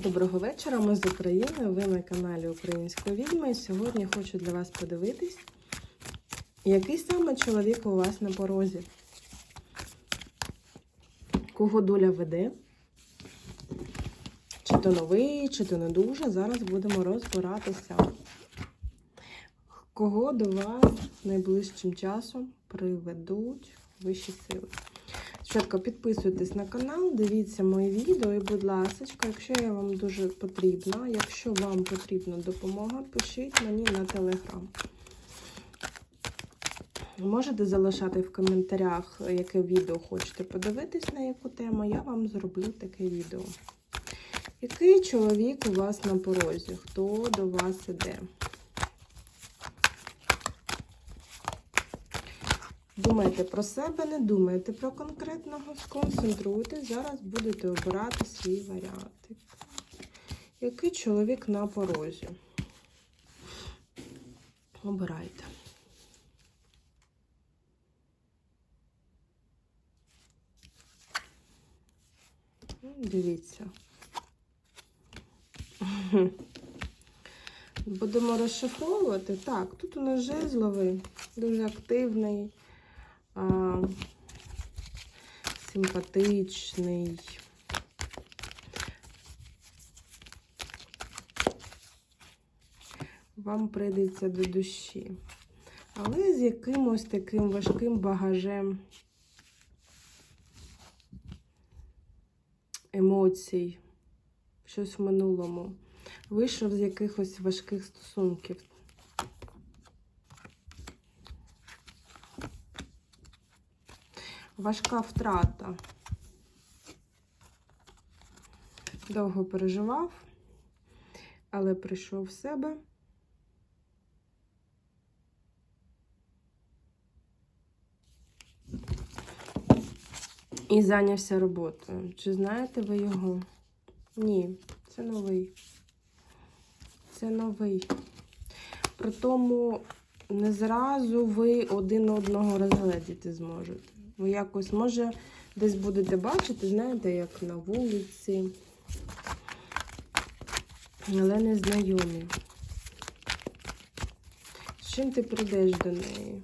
Доброго вечора, ми з України. Ви на каналі Української відьми. Сьогодні хочу для вас подивитись, який саме чоловік у вас на порозі. Кого доля веде? Чи то новий, чи то не дуже. Зараз будемо розбиратися. Кого до вас найближчим часом приведуть вищі сили. Спочатку підписуйтесь на канал, дивіться мої відео і, будь ласка, якщо я вам дуже потрібна, якщо вам потрібна допомога, пишіть мені на телеграм. Можете залишати в коментарях, яке відео хочете подивитись, на яку тему, я вам зроблю таке відео. Який чоловік у вас на порозі? Хто до вас іде? Думайте про себе, не думайте про конкретного, сконцентруйтесь, зараз будете обирати свій варіант. Який чоловік на порозі? Обирайте. Ну, Дивіться. Будемо розшифровувати. Так, тут у нас жезловий, дуже активний, а, симпатичний. Вам прийдеться до душі. Але з якимось таким важким багажем емоцій, щось в минулому. Вийшов з якихось важких стосунків. Важка втрата. Довго переживав, але прийшов в себе. І зайнявся роботою. Чи знаєте ви його? Ні, це новий. Це новий. При тому не зразу ви один одного розгледіти зможете. Ви якось, може, десь будете бачити, знаєте, як на вулиці, але не знайомі. З чим ти прийдеш до неї?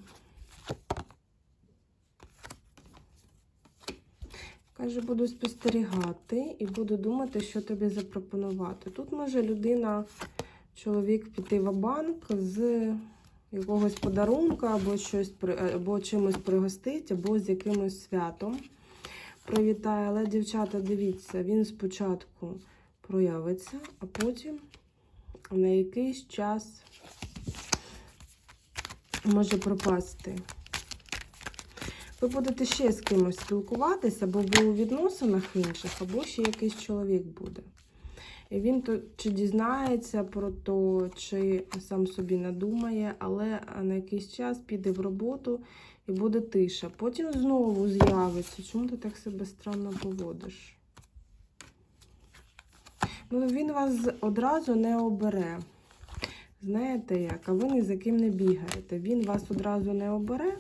Каже, буду спостерігати і буду думати, що тобі запропонувати. Тут може людина, чоловік піти в банк з якогось подарунка, або щось або чимось пригостить, або з якимось святом привітає. Але, дівчата, дивіться, він спочатку проявиться, а потім на якийсь час може пропасти. Ви будете ще з кимось спілкуватися, або ви у відносинах інших, або ще якийсь чоловік буде. І він то чи дізнається про то, чи сам собі надумає, але на якийсь час піде в роботу і буде тиша. Потім знову з'явиться. Чому ти так себе странно поводиш? Ну, він вас одразу не обере. Знаєте як? А ви ні за ким не бігаєте. Він вас одразу не обере.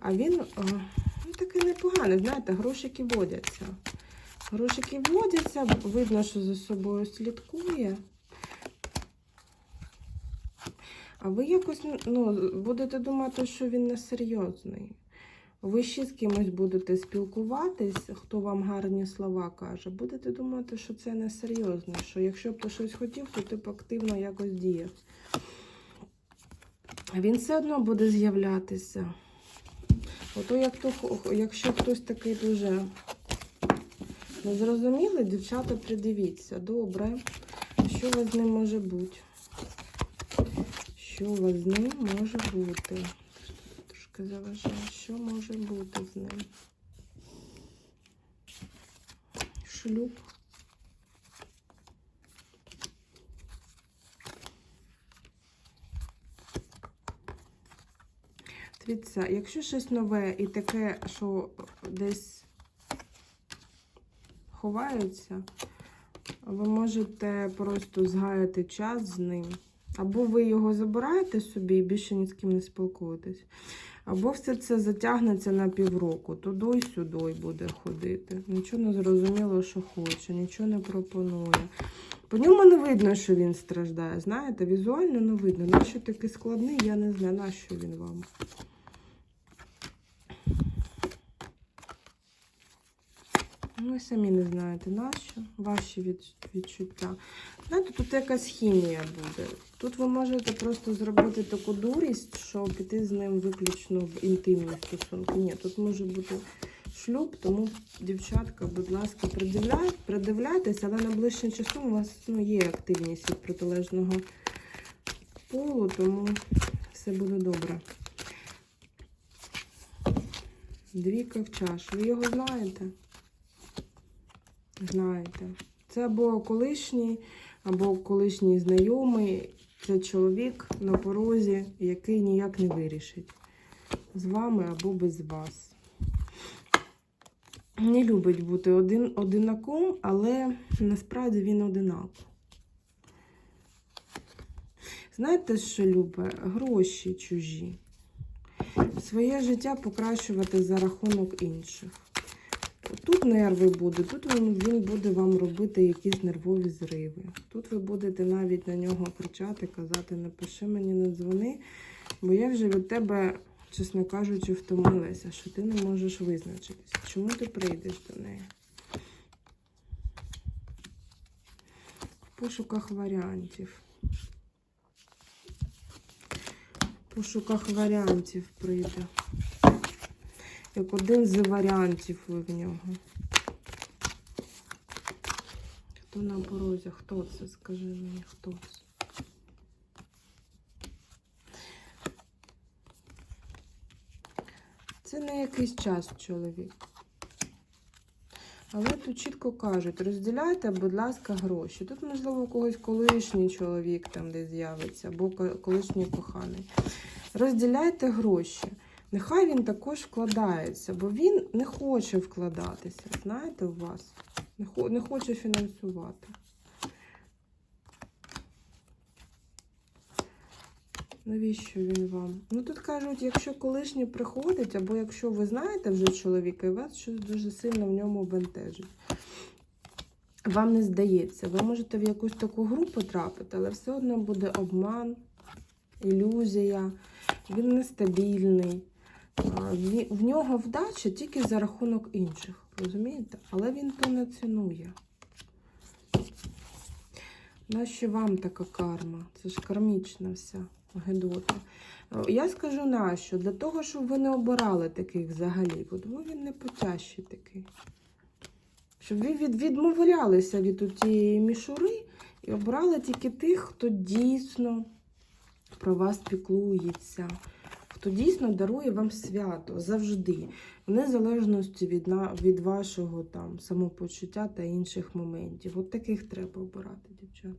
А він ну, такий непоганий, знаєте, грошики водяться. Грошики водяться, видно, що за собою слідкує. А ви якось ну, будете думати, що він несерйозний. Ви ще з кимось будете спілкуватись, хто вам гарні слова каже, будете думати, що це несерйозно, що якщо б ти щось хотів, то ти б активно якось діяв. Він все одно буде з'являтися. Ото як то, якщо хтось такий дуже незрозумілий, дівчата, придивіться. Добре. Що у вас з ним може бути? Що у вас з ним може бути? Трошки заважаю, що може бути з ним? Шлюб. Дивіться, якщо щось нове і таке, що десь ховається, ви можете просто згаяти час з ним. Або ви його забираєте собі і більше ні з ким не спілкуєтесь. Або все це затягнеться на півроку, туди й сюди буде ходити. Нічого не зрозуміло, що хоче, нічого не пропонує. По ньому не видно, що він страждає. Знаєте, візуально не видно. Нащо такий складний, я не знаю, нащо він вам. Ну, самі не знаєте, нащо ваші відчуття. Знаєте, тут якась хімія буде. Тут ви можете просто зробити таку дурість, що піти з ним виключно в інтимні стосунки. Ні, тут може бути шлюб, тому, дівчатка, будь ласка, придивляй, придивляйтесь, але найближчим часом у вас ну, є активність від протилежного полу, тому все буде добре. Двійка в чаш. Ви його знаєте? Знаєте. Це або колишній, або колишній знайомий. Це чоловік на порозі, який ніяк не вирішить. З вами або без вас. Не любить бути один, одинаком, але насправді він одинак. Знаєте, що любить? Гроші чужі. Своє життя покращувати за рахунок інших. Тут нерви будуть, тут він, він буде вам робити якісь нервові зриви. Тут ви будете навіть на нього кричати, казати, напиши мені, не дзвони, бо я вже від тебе, чесно кажучи, втомилася, що ти не можеш визначитися. Чому ти прийдеш до неї? В пошуках варіантів. В пошуках варіантів прийде. Як один з варіантів в нього. Хто на порозі? Хто це? Скажи мені, хто це? Це не якийсь час чоловік. Але тут чітко кажуть, розділяйте, будь ласка, гроші. Тут, можливо, у когось колишній чоловік там десь з'явиться, або колишній коханий. Розділяйте гроші. Нехай він також вкладається, бо він не хоче вкладатися, знаєте, у вас. Не, хо- не хоче фінансувати. Навіщо він вам? Ну тут кажуть, якщо колишній приходить, або якщо ви знаєте вже чоловіка, і вас щось дуже сильно в ньому бентежить. Вам не здається, ви можете в якусь таку гру потрапити, але все одно буде обман, ілюзія, він нестабільний. В нього вдача тільки за рахунок інших, розумієте? Але він то не цінує. Нащо вам така карма? Це ж кармічна вся гедота. Е, Я скажу нащо? Для того, щоб ви не обирали таких взагалі, бо тому він не потяжчий такий. Щоб ви від, відмовлялися від тієї мішури і обрали тільки тих, хто дійсно про вас піклується, хто дійсно дарує вам свято завжди, в незалежності від, на, від вашого там самопочуття та інших моментів. От таких треба обирати, дівчата.